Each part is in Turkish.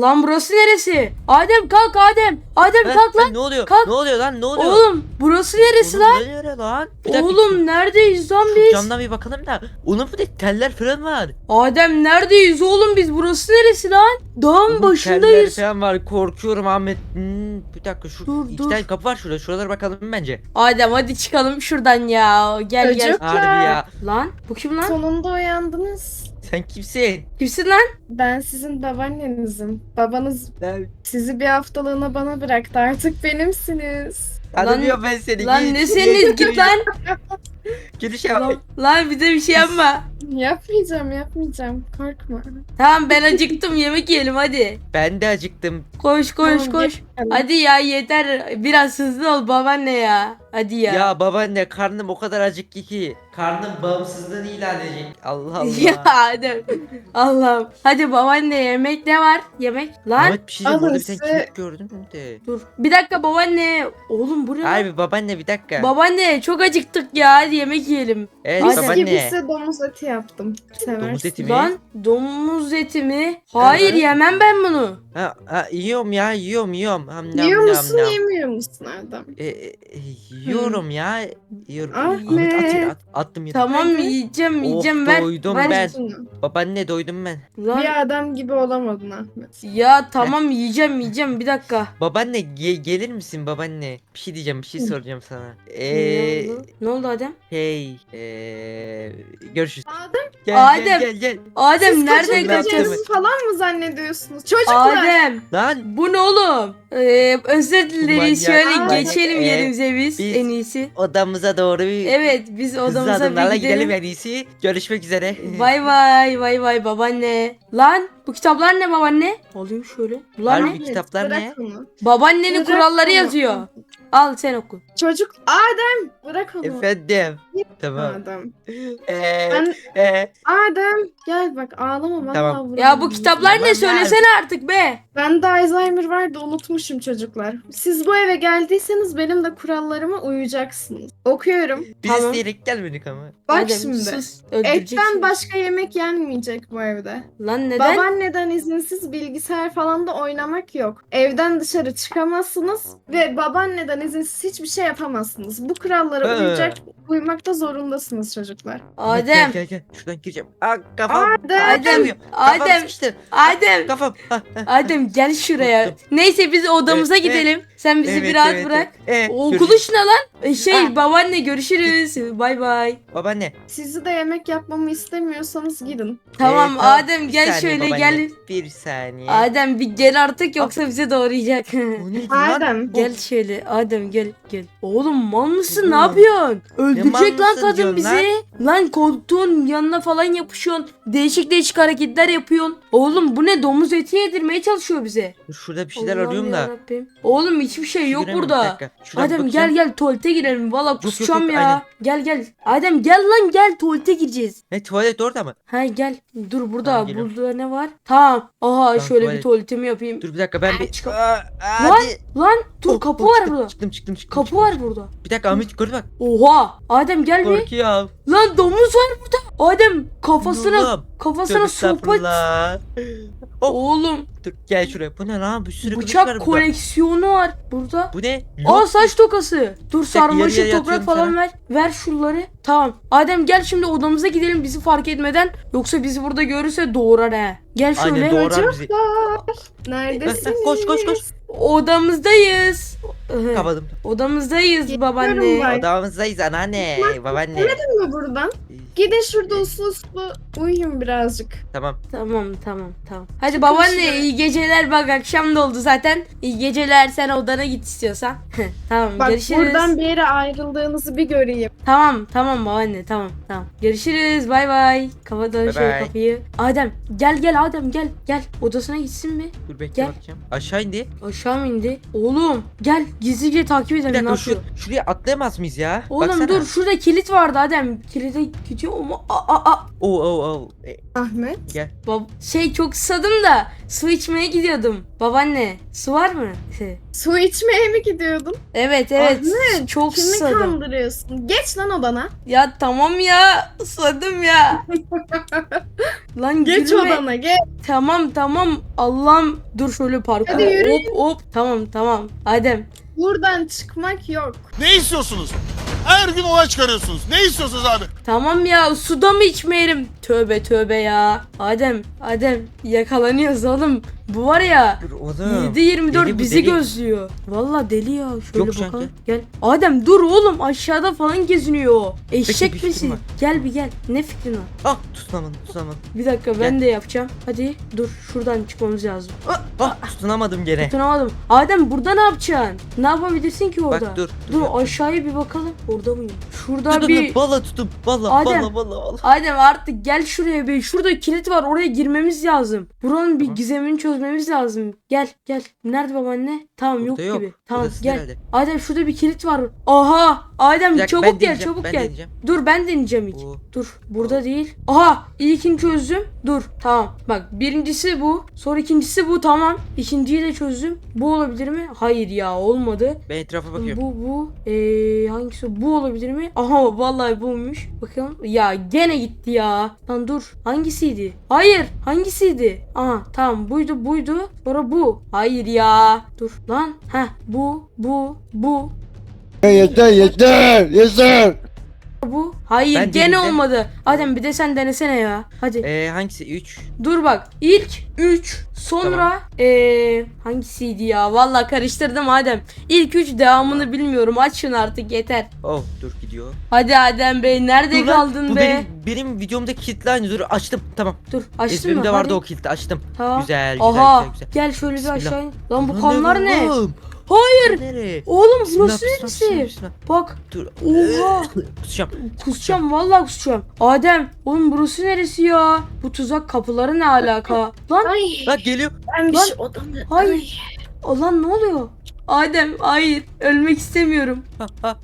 Lan burası neresi? Adem kalk Adem. Adem Ha, kalk ha, lan. Ne oluyor? kalk. Ne oluyor lan? Ne oluyor? Oğlum burası neresi Oğlum, lan? bu nere lan? Bir dakika, Oğlum neredeyiz lan şu biz? Camdan bir bakalım da. Oğlum bu teller falan var. Adem neredeyiz oğlum biz? Burası neresi lan? Dağın Oğlum, Teller başındayız. falan var. Korkuyorum Ahmet. Hmm, bir dakika şu Dur, iki dur. tane kapı var şurada. Şuralara bakalım bence. Adem hadi çıkalım şuradan ya. Gel gel. Çocuk. Harbi ya. Lan bu kim lan? Sonunda uyandınız. Sen kimsin? Kimsin lan? Ben sizin babaannenizim. Babanız Ben sizi bir haftalığına bana bıraktı. Artık benimsiniz. tanımıyorum ben seni. Lan Git. ne seniz git lan. Lan. bak. Lan bize bir şey yapma. Yapmayacağım yapmayacağım. Korkma. Tamam ben acıktım yemek yiyelim hadi. Ben de acıktım. Koş koş Tamam, koş. gel. Hadi ya yeter. Biraz hızlı ol babaanne ya. Hadi ya. Ya, babaanne karnım o kadar acıktı ki. Karnım bağımsızlığını ilan edecek. Allah Allah. Ya Adem. Allah'ım. Hadi babaanne yemek ne var? Yemek. Lan Ahmet bir şey diyeceğim. Burada bir tane kemik gördün mü de? dur. Bir dakika babaanne. Oğlum bu ne? lan? Harbi babaanne bir dakika. Babaanne çok acıktık ya. Hadi yemek yiyelim. evet. Mis babaanne. gibi size domuz eti yaptım. Seversin. Domuz eti mi? Lan domuz eti mi? Hayır Evet. yemem ben bunu. Ha, ha, yiyorum ya yiyorum yiyorum. Ham, nam, Yiyor nam, musun nam. yemiyor musun Erdem? E, e, yiyorum ya. Yiyorum. Ahmet. at, at, attım yedim. Tamam Hadi. yiyeceğim yiyeceğim Of, ver. doydum ver. ben. Babaanne doydum ben. Lan. Bir adam gibi olamadın Ahmet. Ya tamam yiyeceğim yiyeceğim bir dakika. Babaanne ge- gelir misin babaanne? Bir şey diyeceğim bir şey soracağım sana. ne Eee oldu? Ne oldu Adem? hey eee görüşürüz. Adem, Gel Adem. gel gel gel. Adem siz nereden kaçıyorsun? falan mı zannediyorsunuz? Çocuklar. Adem Lan bu ne oğlum? Ee, özür dileriz Manyak, şöyle manyak. geçelim Ee, yerimize biz, biz- en iyisi. odamıza doğru bir Evet biz hızlı odamıza adımlarla bir gidelim gidelim. en iyisi. Görüşmek üzere. Vay vay vay vay babaanne. Lan bu kitaplar ne babaanne? Alayım şöyle. Lan Harbi ne? Ahmet, kitaplar bırak ne? onu. Babaannenin Bırak kuralları onu. yazıyor. Al sen oku. Çocuk Adem bırak onu. Efendim. Tamam. Adem. Eee Ben eee Adem gel bak ağlama vallahi Tamam. Ya bu kitaplar ne söylesene artık be. Bende Alzheimer vardı unutmuşum çocuklar. Siz bu eve geldiyseniz benim de kurallarıma uyacaksınız. Okuyorum. biz Tamam. isteyerek gelmedik ama. Bak Adem, şimdi. sus. Etten başka yemek yenmeyecek bu evde. Lan neden? Babaanneden izinsiz bilgisayar falan da oynamak yok. Evden dışarı çıkamazsınız ve babaanneden izinsiz hiçbir şey yapamazsınız. Bu kurallara Ee. uyacak, uymakta zorundasınız çocuklar. Adem. Gel gel gel. Şuradan gireceğim. Aa kafam. Adem. Adem. Kafam Adem. sıkıştı. Adem. Kafam. Ah, ah. Adem gel şuraya. Neyse biz odamıza Evet, gidelim. Sen bizi Evet, bir rahat evet, bırak. evet. Ee, O görüşürüz. kuluş ne lan? E, Şey babaanne görüşürüz. Bay bay. Babaanne. Sizi de yemek yapmamı istemiyorsanız gidin. Tamam Ee. Adem Bir gel saniye şöyle babaanne, gel. Bir saniye. Adem bir gel artık yoksa bizi doğrayacak. O neydi lan? Adem. gel şöyle Adem gel gel. Oğlum mal mısın ne. Yapıyorsun? Öldürecek lan mısın kadın diyorsun bizi. Lan koltuğun yanına falan yapışıyorsun. Değişik değişik hareketler yapıyorsun. Oğlum bu ne domuz eti yedirmeye çalışıyor bize. Dur Şurada bir şeyler Allah'ım arıyorum da. yarabbim. Oğlum hiçbir şey yok bir burada. dakika. Adem bakacağım. gel gel tuvalete girelim. Valla yok, kusacağım yok, ya. aynen. Gel gel. Adem gel lan gel tuvalete gireceğiz. Ne tuvalet orada mı? Ha gel. Dur burada. Tamam, geliyorum. burada ne var? Tamam. Aha şöyle bir tuvalet. tuvaletimi yapayım. Dur bir dakika ben bir... çıkam- Aa, Lan hadi. lan dur Oh, kapı oh, var çıktım, burada. Çıktım çıktım çıktım. Kapı çıktım. var burada. Bir dakika Ahmet yukarı bak. Oha. Adem gel bir. Korkuyorum. Lan domuz var burada. Adem kafasına Oğlum, kafasına sopa. estağfurullah. Oh, Oğlum dur gel şuraya. Bu ne lan? Bir sürü kılıç var bıçak burada. koleksiyonu var burada. Bu ne? Aa Yok. saç tokası. Dur dakika, yarı sarmaşık yarıya toprak atıyorum falan sana. ver. Ver şunları. Tamam. Adem gel şimdi odamıza gidelim bizi fark etmeden. Yoksa bizi burada görürse doğurar he. Gel şöyle. Aynen doğrar bizi. Neredesiniz? koş koş koş. Odamızdayız. Kapadım. Odamızdayız Geliyorum babaanne. ben. Odamızdayız anneanne. Babaanne. Gidin mi buradan? Gidin şurada uslu uslu uyuyun birazcık. Tamam. Tamam tamam tamam. Hadi babaanne iyi geceler bak akşam da oldu zaten. İyi geceler sen odana git istiyorsan. tamam Bak görüşürüz. buradan bir yere ayrıldığınızı bir göreyim. Tamam tamam babaanne tamam tamam. Görüşürüz bay bay. Kapatalım Bay şöyle bay. kapıyı. Adem gel gel Adem gel gel odasına gitsin mi? Dur bekle Gel. bakacağım. Aşağı indi. Aşağı mı indi? Oğlum gel gizlice takip Bir edelim ne dakika şu, yapıyor. şuraya atlayamaz mıyız ya? Oğlum Baksana. dur şurada kilit vardı Adem. Kilide gidiyor ama aa, aa, aa. Oo oo oo. E, Ahmet. gel. Bab- şey çok susadım da su içmeye gidiyordum. Babaanne su var mı? Su içmeye mi gidiyordun? evet evet Ahmet, çok Kimi susadım. kandırıyorsun? Geç lan odana. Ya tamam ya susadım ya. Lan Geç gülme. odana geç. Tamam tamam Allah'ım dur şöyle parkur. Hadi yürü. Hop hop tamam tamam. Adem Buradan çıkmak yok. Ne istiyorsunuz? Her gün olay çıkarıyorsunuz. Ne istiyorsunuz abi? tamam ya suda mı içmeyelim? Tövbe tövbe ya. Adem Adem yakalanıyoruz oğlum. Bu var ya Dur oğlum. 7-24 Deli bu, bizi deli. gözlüyor. Valla deli ya. Şöyle Yok bakalım. Gel. Adem dur oğlum aşağıda falan geziniyor. Eşek bir fikrim misin? var. Gel bir gel. Ne fikrin var? Ah tutunamadım tutunamadım. Bir dakika ben Gel. de yapacağım. Hadi dur şuradan çıkmamız lazım. Ah, Ah tutunamadım gene. Tutunamadım. Adem burada ne yapacaksın? Ne yapabilirsin ki orada? Bak dur. Dur yapacağım. aşağıya bir bakalım. Orada mıyım? Şurada Tutun bir... Valla tutun. Valla Adem. valla valla valla. Adem artık gel şuraya bir. Şurada kilit var. Oraya girmemiz lazım. Buranın bir Tamam. gizemini çözmemiz lazım. Gel gel. Nerede babaanne? Tamam yok Burada yok. gibi. Tamam Burası gel. herhalde. Adem şurada bir kilit var. Aha! Adem dakika, çabuk gel çabuk gel. deneyeceğim. Dur ben deneyeceğim ilk. Oo. Dur burada değil. Aha ilkini çözdüm. Dur tamam. Bak birincisi bu. Sonra ikincisi bu tamam. İkinciyi de çözdüm. Bu olabilir mi? Hayır ya olmadı. Ben etrafa bakıyorum. Bu bu. Ee, hangisi? Bu olabilir mi? Aha vallahi buymuş. Bakalım. Ya gene gitti ya. Lan dur. Hangisiydi? Hayır. Hangisiydi? Aha tamam buydu buydu. Sonra bu. Hayır ya. Dur lan. Heh bu bu bu. Yeter yeter yeter. Bu. Hayır Ben gene deneyeceğim. olmadı. Adem bir de sen denesene ya. Hadi. Ee, hangisi? 3. Dur bak. İlk 3 sonra ee, hangisiydi ya? Vallahi karıştırdım Adem. İlk 3 devamını bilmiyorum. Aç şunu artık yeter. Oh dur gidiyor. Hadi Adem Bey nerede Dur lan, kaldın bu be? Benim, benim videomda kilitli aynı. Dur açtım. Tamam. Dur açtın Ezberimde mı? vardı Hadi. o kilitli açtım. Tamam. Güzel güzel Aha güzel güzel. gel şöyle bir Bismillah. aşağı in. Lan bu Lan kanlar ne? oğlum? Hayır. Nereye? Oğlum burası bismillah, bismillah, neresi? bismillah. Bak Dur. Oha. Kusacağım. kusacağım vallahi kusacağım. Adem oğlum burası neresi ya? Bu tuzak kapıları ne alaka? Lan Ay Bak geliyor. ben bir Lan, şey odamda. hayır. lan ne oluyor? Adem hayır ölmek istemiyorum.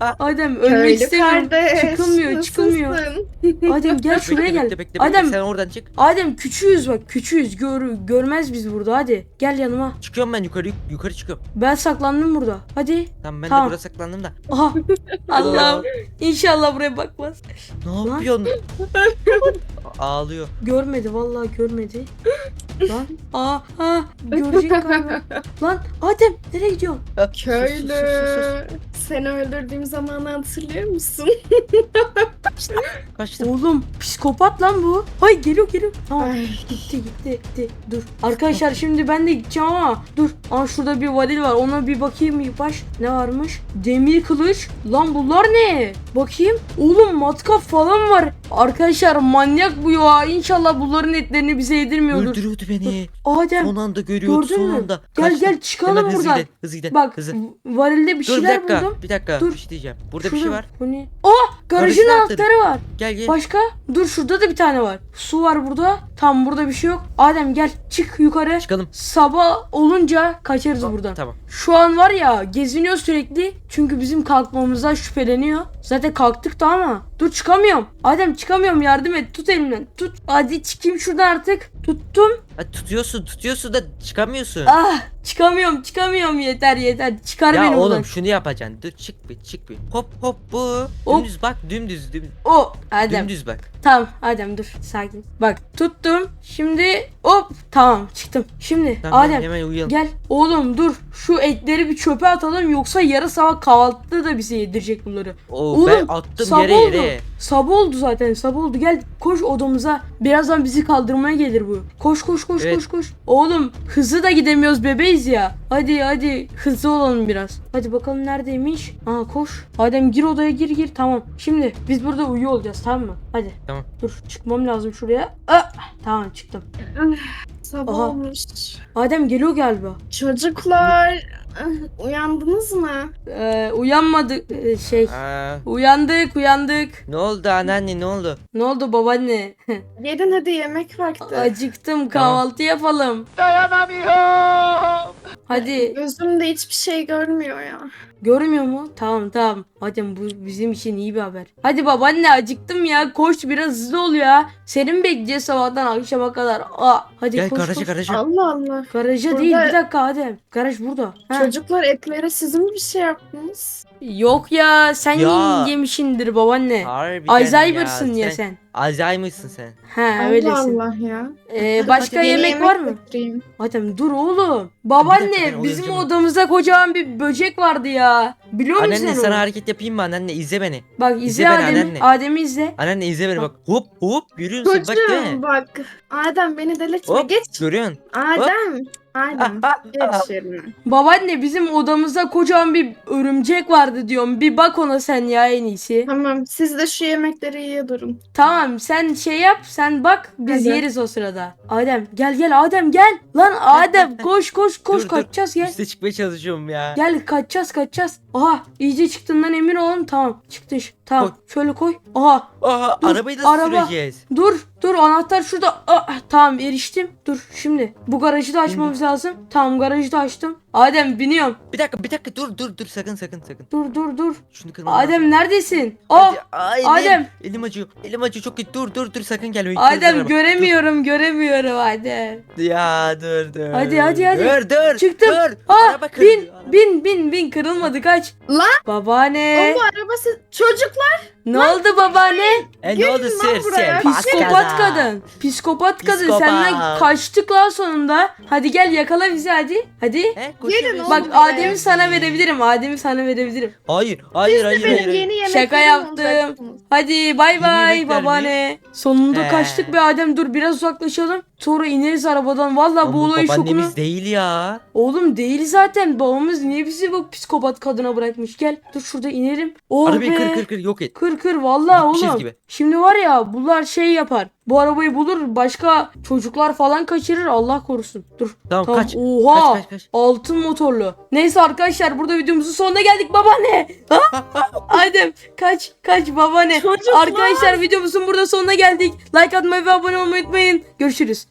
Adem ölmek Köylü istemiyorum. kardeş. Çıkılmıyor çıkılmıyor. nasılsın? Adem gel şuraya Bekle, gel. Bekle. Adem Sen oradan çık. Adem küçüğüz bak küçüğüz gör, görmez biz burada hadi gel yanıma. Çıkıyorum ben yukarı yukarı çıkıyorum. Ben saklandım burada. Hadi. Tamam ben Tamam. de burada saklandım da. Aha. Allah'ım. İnşallah buraya bakmaz. Ne Lan. yapıyorsun? Ağlıyor. Görmedi vallahi görmedi. Lan. Aa, aa, görecek galiba. Lan Adem nereye gidiyorsun? Ha, sus, sus, sus, sus, sus. Köylü. Seni öldürdüğüm zamanı hatırlıyor musun? Kaçtım. Oğlum psikopat lan bu. Hay geliyor geliyor. Tamam. Ay. Gitti gitti gitti. Dur. Arkadaşlar şimdi ben de gideceğim ama dur. Aa şurada bir varil var. Ona bir bakayım baş. Ne varmış? Demir kılıç. Lan bunlar ne? Bakayım. Oğlum matkap falan var. Arkadaşlar manyak bu ya. İnşallah bunların etlerini bize yedirmiyordur. Öldürüyordu beni. Adem Son anda görüyordu gördün son mü? anda. Gel gel çıkalım Hemen hızlı buradan. gidelim. Hızlı gidelim. Bak Hızlı. varilde bir Dur bir şeyler dakika. buldum. Bir dakika. Dur. Bir şey diyeceğim. Burada bir Şurada. şey var. Bu ne? Oh garajın Garajın anahtarı var. Gel gel. Başka? Dur şurada da bir tane var. Su var burada. Tam burada bir şey yok. Adem gel çık yukarı. Çıkalım. Sabah olunca kaçarız buradan. Tamam. Şu an var ya geziniyor sürekli. Çünkü bizim kalkmamızdan şüpheleniyor. Zaten kalktık da ama. Dur çıkamıyorum. Adem çıkamıyorum yardım et. Tut elimden. Tut. Hadi çıkayım şuradan artık. Tuttum. Ha, tutuyorsun tutuyorsun da çıkamıyorsun. Ah çıkamıyorum çıkamıyorum yeter yeter. Çıkar ya beni oğlum buradan. şunu yapacaksın. Dur çık bir çık bir. Hop hop bu. Hop. Dümdüz bak dümdüz dümdüz. O Adem. Dümdüz bak. Tamam Adem dur sakin. Bak tuttum. Şimdi hop tamam çıktım. Şimdi Tamam Adem hemen uyuyalım. gel oğlum dur şu etleri bir çöpe atalım yoksa yarı sabah kahvaltıda da bize yedirecek bunları. Oo, Oğlum, ben attım yere oldu. yere. Sabah oldu zaten sabah oldu gel koş odamıza birazdan bizi kaldırmaya gelir bu. Koş koş koş Evet. koş koş. Oğlum hızlı da gidemiyoruz bebeğiz ya. Hadi hadi hızlı olalım biraz. Hadi bakalım neredeymiş. Aa koş. Adem gir odaya gir gir tamam. Şimdi biz burada uyuyor olacağız tamam mı? Hadi. Tamam. Dur çıkmam lazım şuraya. Ah, tamam çıktım. Sabah Aha. olmuş. Adem geliyor galiba. Çocuklar uyandınız mı? Ee, uyanmadık ee, şey. Aa, Uyandık uyandık. ne oldu anneanne ne oldu? Ne oldu babaanne? Gelin hadi yemek vakti. Acıktım kahvaltı yapalım. Hadi Gözümde hiçbir şey görmüyor ya. Görmüyor mu? Tamam tamam. Hadi bu bizim için iyi bir haber. Hadi babaanne acıktım ya. Koş biraz hızlı ol ya. Senin bekleyeceğiz sabahtan akşama kadar. Aa, hadi Gel koş garaja koş. garaja. Allah Allah. Garaja Burada- değil bir dakika Adem. Garaj burada. Ha. Çocuklar etlere siz mi bir şey yaptınız? Yok ya sen Ya. yemişindir babaanne. Harbiden Alzheimer'sın ya, sen. Alzheimer'sın sen. Ha Allah öylesin. Allah ya. Ee, başka Yeni yemek var mı? getireyim. Adem dur oğlum. ben Babaanne bizim odamızda kocaman bir böcek vardı ya. Biliyor musun Anneanne sana hareket yapayım mı anneanne izle beni. Bak izle İzle beni Adem'i. anneanne. Adem'i izle. Anneanne izle beni bak. Hop hop görüyor musun bak değil mi? bak. Adem beni delirtme. Hop Geç. görüyorsun. Adem. Adem. Ah, ah, ah. Geç yerine. Babaanne bizim odamızda kocaman bir örümcek vardı diyorum. Bir bak ona sen ya en iyisi. Tamam siz de şu yemekleri yiye durun. Tamam sen şey yap sen bak biz Hadi. yeriz o sırada. Adem gel gel Adem gel. Lan Adem koş koş koş Dur, dur. kaçacağız gel. Üste çıkmaya çalışıyorum ya. Gel kaçacağız kaçacağız. Aha iyice çıktığından emin olun. Tamam çıktı. Tamam şöyle koy. Aha Aha Dur, arabayı nasıl araba. süreceğiz? dur dur anahtar şurada. Ah, tamam eriştim. Dur şimdi bu garajı da açmamız lazım. Tamam garajı da açtım. Adem biniyorum. Bir dakika bir dakika dur dur dur sakın sakın sakın. Dur dur dur. Şunu kırmam lazım. Adem neredesin? Oh Hadi, ay, Adem. Elim, acıyor. Elim acıyor çok kötü. Dur dur dur sakın gelme. Adem araba. göremiyorum göremiyorum Adem. Dur. Ya dur dur. Hadi, hadi, hadi. Dur dur. Çıktım. Dur. Ah Araba bin bin bin bin kırılmadı kaç. Lan! Babaanne. O bu araba siz... Çocuklar Ne oldu babaanne? E ne Gelin oldu lan sır buraya. sır. Psikopat kadın. Psikopat kadın. Psikopat. Senden kaçtık lan sonunda. Hadi gel yakala bizi hadi. Hadi. He, koşuyor Gelin oğlum. Bak buraya. Adem'i sana verebilirim. Adem'i sana verebilirim. Hayır hayır hayır benim hayır. yeni yemeklerim Şaka yaptım. olacaksınız. Hadi bay bay yemekler mi? babaanne. Sonunda He. kaçtık be Adem. Dur biraz uzaklaşalım. Sonra ineriz arabadan. Valla bu olayın şokunu. babaannemiz değil ya. Oğlum değil zaten. Babamız niye bizi bu psikopat kadına bırakmış? Gel dur şurada inerim. Oh Arabayı be. kır kır kır yok et. Kır kır vallahi Gitmişiz oğlum. gibi. Şimdi var ya bunlar şey yapar. Bu arabayı bulur başka çocuklar falan kaçırır Allah korusun. Dur. Tamam, Tamam. kaç. Oha. Kaç, kaç, kaç. Altın motorlu. Neyse arkadaşlar burada videomuzun sonuna geldik babaanne. Ha? Adem kaç kaç babaanne. Çocuklar. Arkadaşlar videomuzun burada sonuna geldik. Like atmayı ve abone olmayı unutmayın. Görüşürüz.